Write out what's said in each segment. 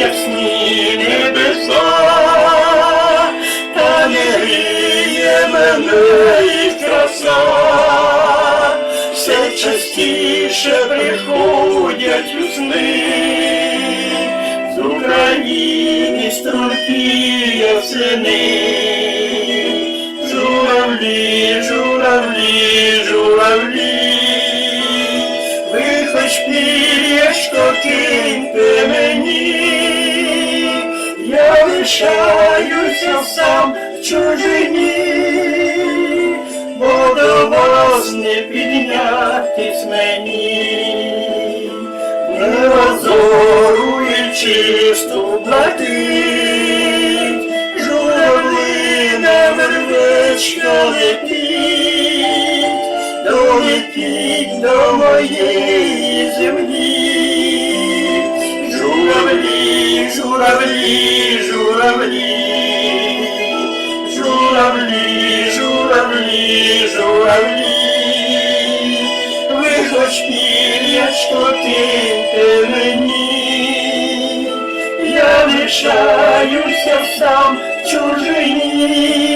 ясні небеса, та не гріє мене і краса, все частіше приходять у сни, з України струпіє сини, журавлі, журавлі, журавлі, ви. Лишаюся сам в чужині, бо до вас не піднятись мені, не розорує чисту блакить, журавлина вервечка летить, долетіть до моєї землі, хоч пір'ячко ти мені, я лишаюся сам в чужині,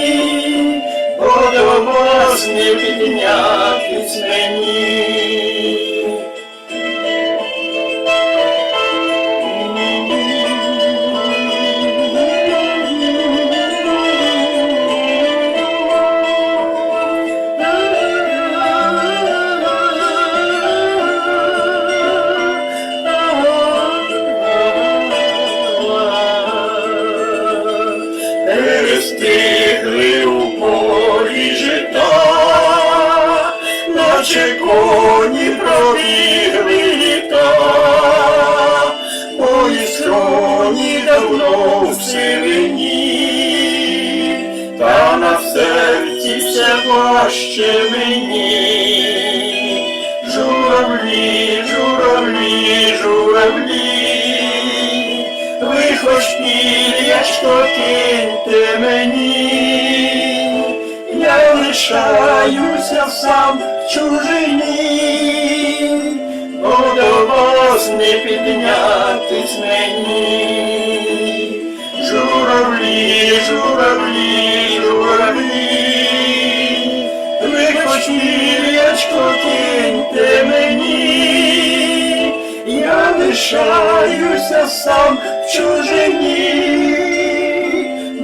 коні пробігли літа, мої скроні давно в сивині, та на серці все важче мені. Журавлі, журавлі, журавлі, ви хоч пір'ячко киньте мені, лишаюся сам чужині, бо до не піднятись мені. Журавлі, журавлі, журавлі, ви хоч пір'ячко киньте мені, я лишаюся сам в чужині,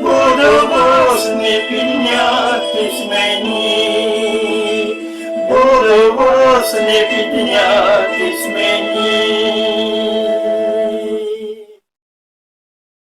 бо до вас не піднятись мені, бо до вас не піднятись мені.